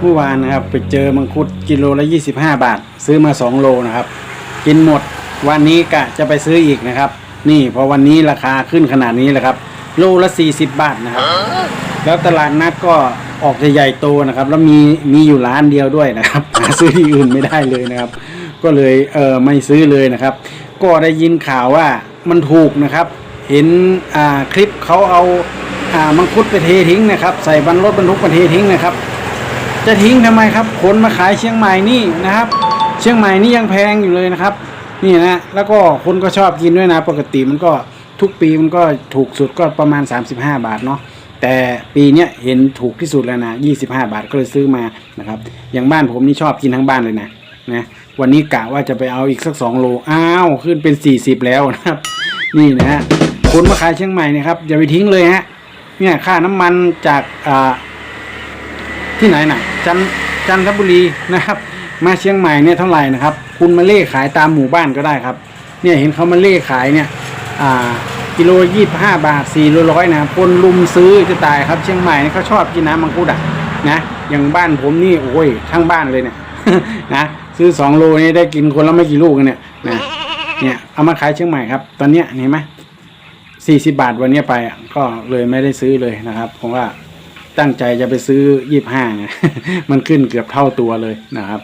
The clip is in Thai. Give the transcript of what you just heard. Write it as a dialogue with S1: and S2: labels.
S1: เมื่อวานนะครับไปเจอมังคุดกิโลละ 25 บาท ซื้อมา 2 โลนะครับ กินหมดวันนี้กะจะไปซื้ออีกนะครับ นี่พอวันนี้ราคาขึ้นขนาดนี้แหละครับ โลละ 40 บาทนะครับ แล้วตลาดนัดก็ออกจะใหญ่โตนะครับ แล้วมีมีอยู่ร้านเดียวด้วยนะครับหาซื้อที่อื่นไม่ได้เลยนะครับ ก็เลยเออไม่ซื้อเลยนะครับ ก็ได้ยินข่าวว่ามันถูกนะครับ เห็นอ่าคลิปเขาเอาอ่ามังคุดไปเททิ้งนะครับ ใส่บรรรถบรรทุกไปเททิ้งนะครับ จะทิ้งทำไมครับขนมาขายเชียงใหม่นี่นะครับ เชียงใหม่นี่ยังแพงอยู่เลยนะครับ นี่นะแล้วก็คนก็ชอบกินด้วยนะ ปกติมันก็ทุกปีมันก็ถูกสุดก็ประมาณ 35 บาทเนาะแต่ปีเนี้ยเห็นถูกที่สุดแล้วนะ 25 บาทก็เลยซื้อมานะครับ อย่างบ้านผมนี่ชอบกินทั้งบ้านเลยนะนะวันนี้กะว่าจะไปเอาอีกสักสองโลอ้าวขึ้นเป็น 40 แล้วนะครับ นี่นะฮะคนมาขายเชียงใหม่นะครับอย่าไปทิ้งเลยฮะเนี่ยค่าน้ำมันจากอ่า ที่ไหนน่ะจันจันทบุรีนะครับ มาเชียงใหม่เนี่ยเท่าไหร่นะครับ คุณมาเล่ขายตามหมู่บ้านก็ได้ครับ เนี่ยเห็นเขามาเล่ขายเนี่ยอ่ากิโลยี่สิบห้าบาทสี่ร้อยนะคนลุมซื้อจะตายครับเชียงใหม่เนี่เขาชอบกินน้ำมังคุดอะนะอย่างบ้านผมนี่โอ้ยทั้งบ้านเลยเนี่ยนะซื้อสองโลนี่ได้กินคนละไม่กี่ลูกกันเนี่ยนะเนี่ยเอามาขายเชียงใหม่ครับ ตอนเนี้ยเห็นไหมสี่สิบาทวันนี้ไปก็เลยไม่ได้ซื้อเลยนะครับผมว่า ตั้งใจจะไปซื้อยี่ห้าไงมันขึ้นเกือบเท่าตัวเลยนะครับ